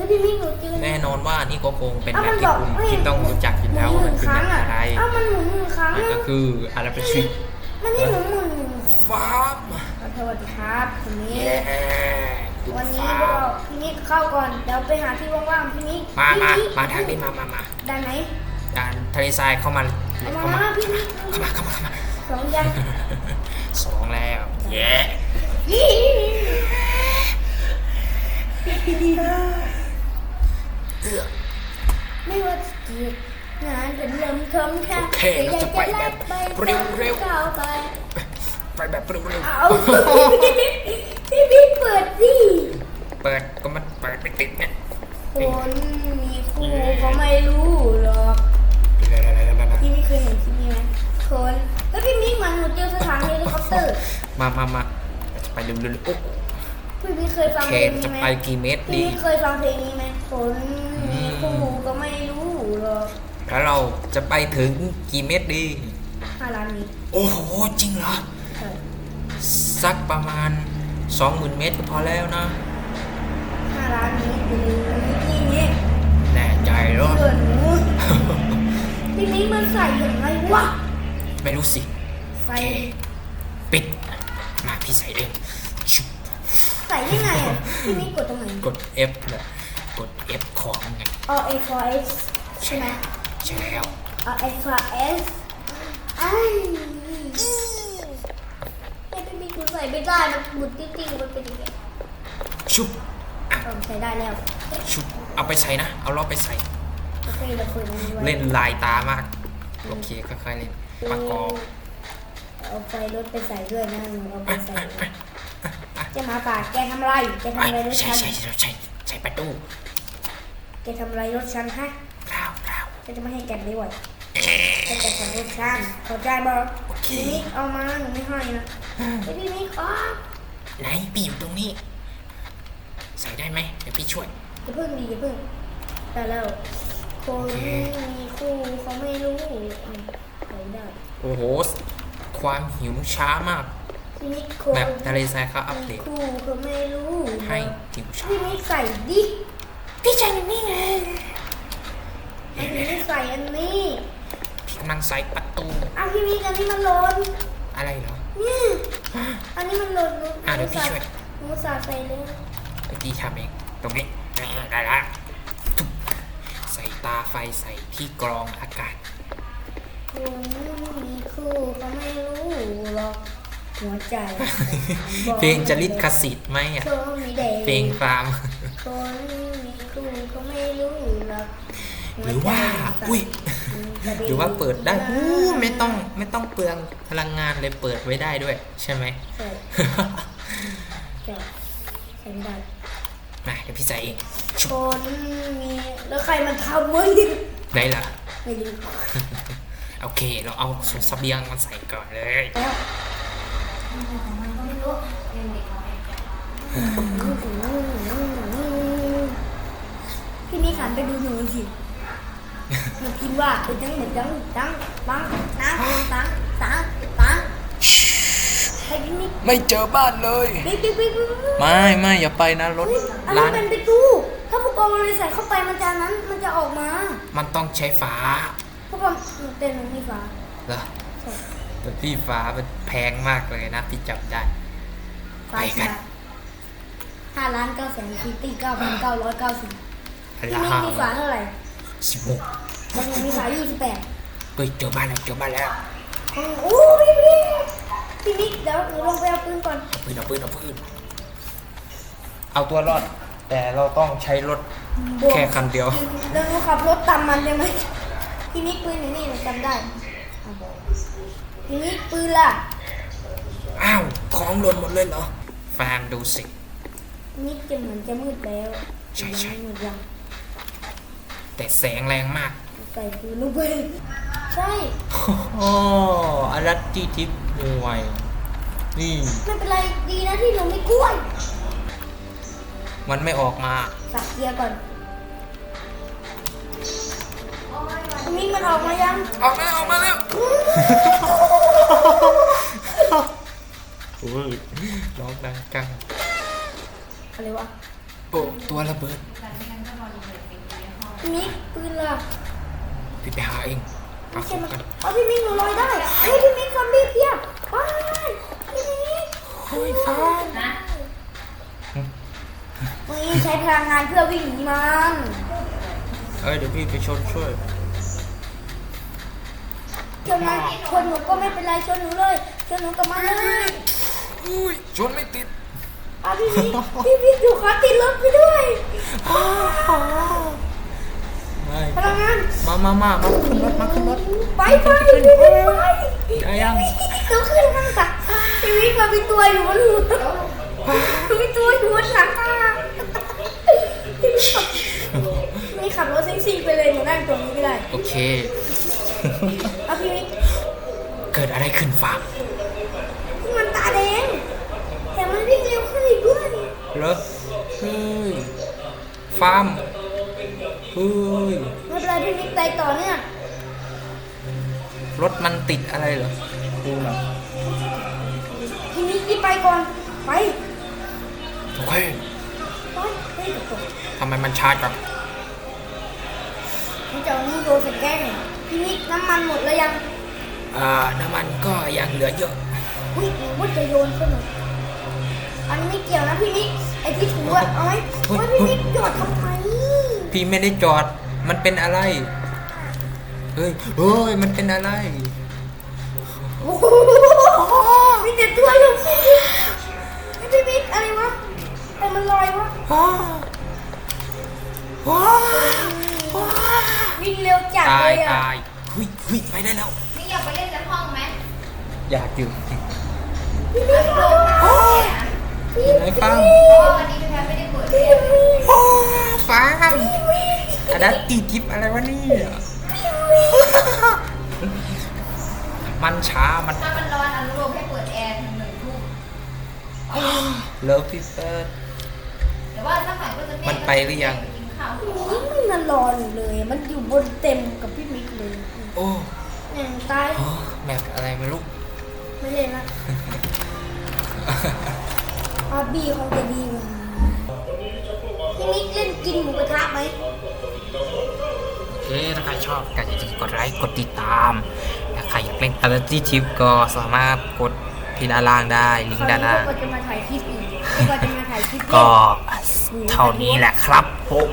ฮ้ยพี่มิกหนูเจอแน่นอนว่านี่ก็คงเป็นอ้าวแมมัปนที่บอกคุณเฮ้ยที่ต้องรู้จักอยู่แล้วหว่ามุมันนคือครั้แมงปอะอะไรอ้าวมันหมุนหนึ่งครั้งนั่นก็อะคืออะไรไปชิมันนี่หนูหมุนหนึ่งฟ้าบสวัสดีครับพี่มิเย้กคุณวันนี้ฟ้าพวกบเราพี่มิกเข้าก่อนเดี๋ยวไปหาที่ว่างๆพี่มิกมามาพี่กมาทางนี้มามามาด้านไหนด่านทะเลทรายเข้ามาเอาเข้ามามาพี่มิกเข้ามาเข้ามาเข้ามาสองยังสองแล้วเย้ ไม่ว่าจะเกียดงานเป็นลมคำค่ะโอเคเราจะไปแบบเร็วเร็วก้าวไปๆไปแบบเร็วเอาพี่มิกเปิดสิๆเปิดก็มันเปิดไม่ติดเนี่ยคนมีคู่เขาไม่รู้หรอกพี่มิกเคยเห็นที่นี่ไหมคนแล้วพี่มิกเหมันหนูเจอสถานเฮลิคอปเตอร์มามามาเราจะไปเร็วๆโอ้พี่มิกเคยฟังเคเพลงจะนี้ไหไปมกี่เมตรพี่ดีมิกเคยฟังเพลงนี้ไหมคน มีคู่ก็ไม่รู้หรอกแล้วเราจะไปถึงกี่เมตรดี ห้าล้านนี้โอ้โห จริงเหรอ ใช่สักประมาณ 20,000 เมตรก็พอแล้วนะ ห้าล้านนี้ไปเลยพี่มิกแน่ใจเหรอ เกินหนูพี่มิกมันใส่อย่างไรวะ ไม่รู้สิ ใส่ ปิด มาพี่ใส่เองชุบใส่ยังไงอะพี่มิกกดตรงไหน กด F เลย กด F ของไง เอา A for S ใช่ไหมใช่แล้ว เอา A for S ไอ้ไอ้พี่มิกกูใส่ไม่ได้ มันบุดติ้งๆมันเป็นยังไงชุบเออใส่ได้แล้ว ชุบเอาไปใส่นะ เอาล้อไปใส่ โอเคเราคุยกันไว้เล่นลายตามาก โอเคค่อยๆเล่นประกอบเอาไฟรถไปใส่ด้วยนะหนูเอาไปใส่ด้วยเจะมาป่าแกทำอะไร แกทำอะไรรถใช่ฉันใช่ใช่ใช่ใช่ประตู แกทำอะไรรถฉันฮะราวราวฉันจะไม่ให้แกไม่ไหวฉันจะทำรถฉันเข้าใจบ่โอเค พี่มิกเอามาหนูไม่ให้นะไอ้พี่มิกอ๋อไหนพี่อยู่ตรงนี้ ใส่ได้ไหมเดี๋ยวพี่ช่วย อย่าเพิ่งดีอย่าเพิ่งแต่แล้วคนโอเคมีคู่เขาไม่รู้อืมใส่ได้โอ้โห ความหิวช้ามาก พี่มิกคนแบบทะเลทรายเขาอัปเดมีตคู่เขาไม่รู้ให้หิวช้าพี่มิกใส่ดิ พี่ใส่อันนี้ไงอันนี้ใส่อันนี้พี่กำลังใส่ประตูอ้าวพี่มิกอันนี้มันหล่นอะไรเหรอเนี่ยอันนี้มันหล่นหนูอะเดี๋ยวพี่ช่วย หนูสาดใส่เลยเดี๋ยวพี่ทำเอง ตรงนี้อ่าได้ละทุบใส่ตาไฟใส่ที่กรองอากาศคนมีคู่เขาไม่รู้หรอก หัวใจบอกเพลงจะลิดคสิทธิ์ไหมอะเขามีเด็กเพลงฟาร์มคนมีคู่เขาไม่รู้หรอกหรือว่า อุ้ยหรือว่าเปิดได้อู้ไม่ต้องไม่ต้องเปลืองพลังงานเลยเปิดไว้ได้ด้วย ใช่ไหมใช่ใช่ใช่ไม่ได้มาเดี๋ยวพี่ใส่เองชุคบนมีแล้วใครมันทำวะได้ละไม่รู้โอเค เราเอาส่วนเสบียงมาใส่ก่อนเลย แล้วพี่นี่ขันไปดูหนูสิหนูพิมพ์ว่าเป็นจังเหมือนจังจังตังตังตังตังตังให้พี่นี่ไม่เจอบ้านเลย ปิ๊บปิ๊บปิ๊บปิ๊บไม่ไม่อย่าไปนะรถอันร้านั้นนเป็นประตูถ้าพวกกองมันใส่เข้าไปมันจะนั้นมันจะออกมา มันต้องใช้ฝาพวกกองเต้นหนูมีฟ้าเหรอ ใช่แต่พี่ฝามันแพงมากเลยนะพี่จับได้ฟ้าไปกัน ห้าล้านเก้าแสนคิตตี้เก้าพันเก้าร้อยเก้าสิบพี่ลานี่มีฝาเท่าไหร่สิบหกมันยังมีฝายี่สิบแปดเฮ้ยเจอบ้านแล้วเจอบ้านแล้วโอ้ยพี่พี่นิกเดี๋ยวหนูลงไปเอาปืนก่อนเอาปืนเอาปืนเอาปืนเอาตัวรอด แต่เราต้องใช้รถแค่คันเดียว เดี๋ยวหนูขับรถตามมันได้ไหมพี่นิกปืนอยู่นี่หนูจำได้เอาบอกพี่ นิกปืนล่ะ อ้าว ของหล่นหมดเลยเหรอแฟนดูสิพี่นิกจะเหมือนจะมืดแล้วใช่ใช่ยังไม่มืดยังแต่แสงแรงมาก ใส่ปืนลูกไปใช่ โอ้อารัตที่ทิพย์มวย นี่ ไม่เป็นไรดีนะที่หนูไม่กล้วย มันไม่ออกมา สักเกียร์ก่อนพี่นิกมันออกมายัง ออกมาออกมาแล้วโอ้ยร้อง ดังจังอะไรวะโอ้ตัวระเบิดพี่มิกปืนล่ะพี่ไปหาเองหาไม่ขใช่องมันกันเอาพี่มิกหนูลอยได้เฮ้ยพี่มิกซอมบี้เพียบว้ายพี่มิกเฮ้ยฟ้านะนี่ใช้พลังงานเพื่อวิ่งหนีมันเอ้ยเดี๋ยวพี่ไปชนช่วยชนมันชนหนูก็ไม่เป็นไรชนหนูเลยชนหนูกับมันเลย อุ้ยชนไม่ติดอะพี่มิกพี่มิกอยู่ขอติดรถไปด้วยไม่พลังงานมามามามาขึ้นรถมาขึ้นรถไปไปพี่มิกไปได้ยังหนูขึ้นข้างหลังพี่มิกมันมีตัวอยู่บนหัวมันมีตัวอยู่บนหลังคาพี่มิกขับนี่ขับรถซิ่งๆไปเลยหนูนั่งตรงนี้ก็ได้โอเคเอาพี่มิกเกิดอะไรขึ้นฟ้า มันตาแดงแต่มันวิ่งเร็วขึ้นอีกด้วย เหรอเฮ้ยฟาร์มเฮ้ยไม่เป็นไรพี่มิกไปต่อเนี่ยรถมันติดอะไรเหรอดูหน่อยพี่มิกรีบไปก่อน ไปโอเคไปเฮ้ยตกทำไมมันช้าจังพี่เจ้านี่โดนสแกนพี่มิกน้ำมันหมดแล้วยัง อ่าน้ำมันก็ยังเหลือเยอะ อุ้ยหนูว่าจะโยนใช่ไหมอั นนี้ไม่เกี่ยวนะพี่มิกไอที่ถูอะเอาไหมโอ้ยพี่มิกหยอดทำไมพี่ไม่ได้จอด มันเป็นอะไร เฮ้ยเฮ้ย มันเป็นอะไร โอ้โหมีแต่ตัวอยู่พี่มิกไอพี่มิกอะไรวะแต่มันลอยวะว้าวว้าวว้าววิ่งเร็วจัดตาเลยยอะตายเฮ้ยเฮ้ยไปได้แล้ว นี่อยากไปเล่นในห้องไหมอยากอยู่ พี่มิกโดนมาเนี่ยพี่ ไหนฟังเพราะว่าวันนี้พี่แพทไม่ได้เปิดเรียนว้าวฟังอันนั้นตีทิปอะไรวะเนี่ยมันช้ามันถ้ามันร้อนอนุโลมให้เปิดแอร์ถึงหนึ่งทุ่มเลิฟพี่เฟิร์สแต่ว่าถ้าฝ่ายก็จะมันไปหรือยังกินข้าวพี่มิกมันนอนรออยู่เลย มันอยู่บนเต็มกับพี่มิกเลย โอ้แหน่งตายโหแมปอะไรไม่รู้ ไม่เล่นละ อาบีคงจะดีกว่าพี่มิกเล่นกินหมูกระทะไหมโอเคถ้าใครชอบก็อย่าลืมกดไลค์กดติดตามถ้าใครอยากเล่น Ability Tip ก็สามารถกดที่ด้านล่างได้ลิงก์ด้านล่างก็จะมาถ่ายคลิปอีกก็จะมาถ่ายคลิปเล่นก็เท่านี้แหละครับผม